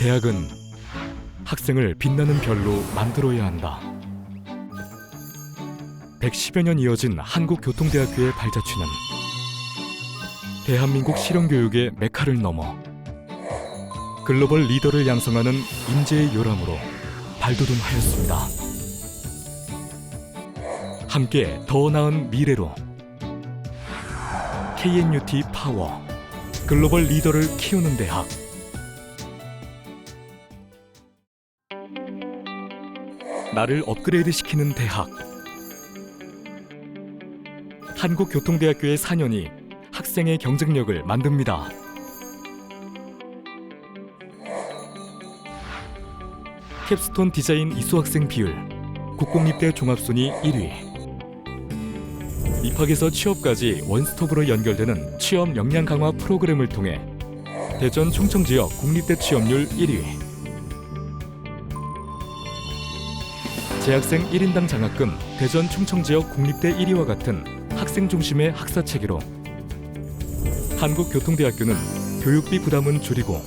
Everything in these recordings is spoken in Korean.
대학은 학생을 빛나는 별로 만들어야 한다. 110여 년 이어진 한국교통대학교의 발자취는 대한민국 실용교육의 메카를 넘어 글로벌 리더를 양성하는 인재의 요람으로 발돋움하였습니다. 함께 더 나은 미래로 KNUT 파워 글로벌 리더를 키우는 대학 나를 업그레이드 시키는 대학. 한국교통대학교의 4년이 학생의 경쟁력을 만듭니다. 캡스톤 디자인 이수 학생 비율 국공립대 종합순위 1위. 입학에서 취업까지 원스톱으로 연결되는 취업 역량 강화 프로그램을 통해 대전 충청 지역 국립대 취업률 1위 재학생 1인당 장학금 대전 충청 지역 국립대 1위와 같은 학생 중심의 학사 체계로 한국교통대학교는 교육비 부담은 줄이고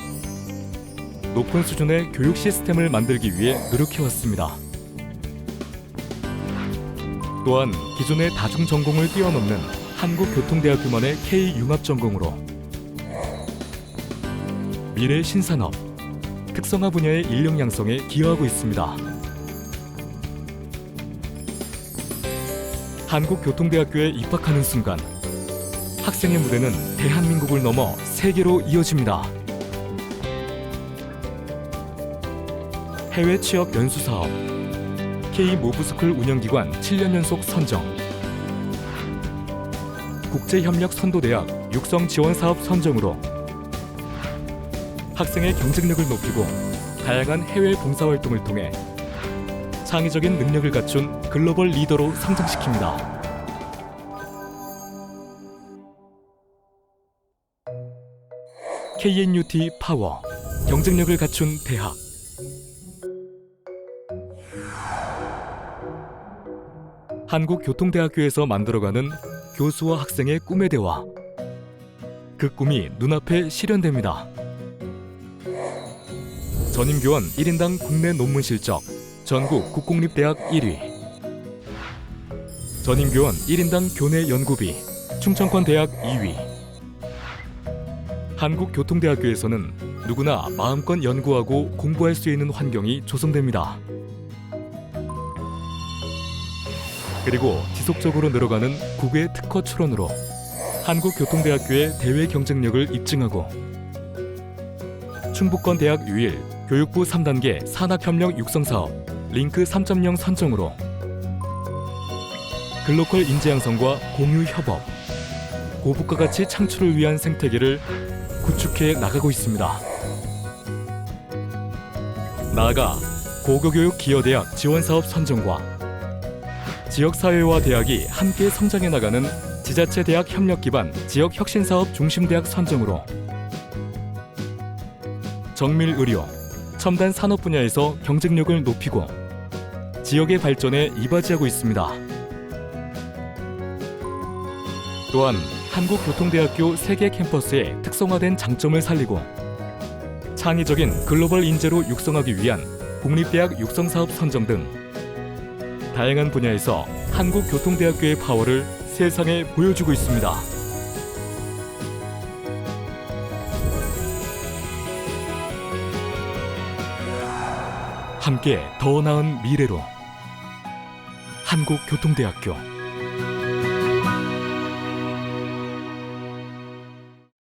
높은 수준의 교육 시스템을 만들기 위해 노력해왔습니다. 또한 기존의 다중 전공을 뛰어넘는 한국교통대학교만의 K 융합 전공으로 미래 신산업, 특성화 분야의 인력 양성에 기여하고 있습니다. 한국교통대학교에 입학하는 순간 학생의 무대는 대한민국을 넘어 세계로 이어집니다. 해외 취업 연수 사업 K 모브스쿨 운영기관 7년 연속 선정 국제협력 선도대학 육성 지원 사업 선정으로 학생의 경쟁력을 높이고 다양한 해외 봉사활동을 통해 창의적인 능력을 갖춘 글로벌 리더로 성장시킵니다. KNUT 파워 경쟁력을 갖춘 대학 한국교통대학교에서 만들어가는 교수와 학생의 꿈의 대화 그 꿈이 눈앞에 실현됩니다. 전임교원 1인당 국내 논문 실적 전국 국공립대학 1위 전임교원 1인당 교내 연구비 충청권 대학 2위 한국교통대학교에서는 누구나 마음껏 연구하고 공부할 수 있는 환경이 조성됩니다. 그리고 지속적으로 늘어가는 국외 특허 출원으로 한국교통대학교의 대외 경쟁력을 입증하고 충북권 대학 유일 교육부 3단계 산학협력 육성사업 링크 3.0 선정으로. 글로컬 인재 양성과 공유 협업. 고부가 가치 창출을 위한 생태계를 구축해 나가고 있습니다. 나아가 고교교육 기여대학 지원사업 선정과 지역사회와 대학이 함께 성장해 나가는 지자체 대학 협력 기반 지역 혁신 사업 중심 대학 선정으로. 정밀 의료, 첨단 산업 분야에서 경쟁력을 높이고 지역의 발전에 이바지하고 있습니다. 또한 한국교통대학교 세계 캠퍼스의 특성화된 장점을 살리고 창의적인 글로벌 인재로 육성하기 위한 국립대학 육성사업 선정 등 다양한 분야에서 한국교통대학교의 파워를 세상에 보여주고 있습니다. 함께 더 나은 미래로 한국교통대학교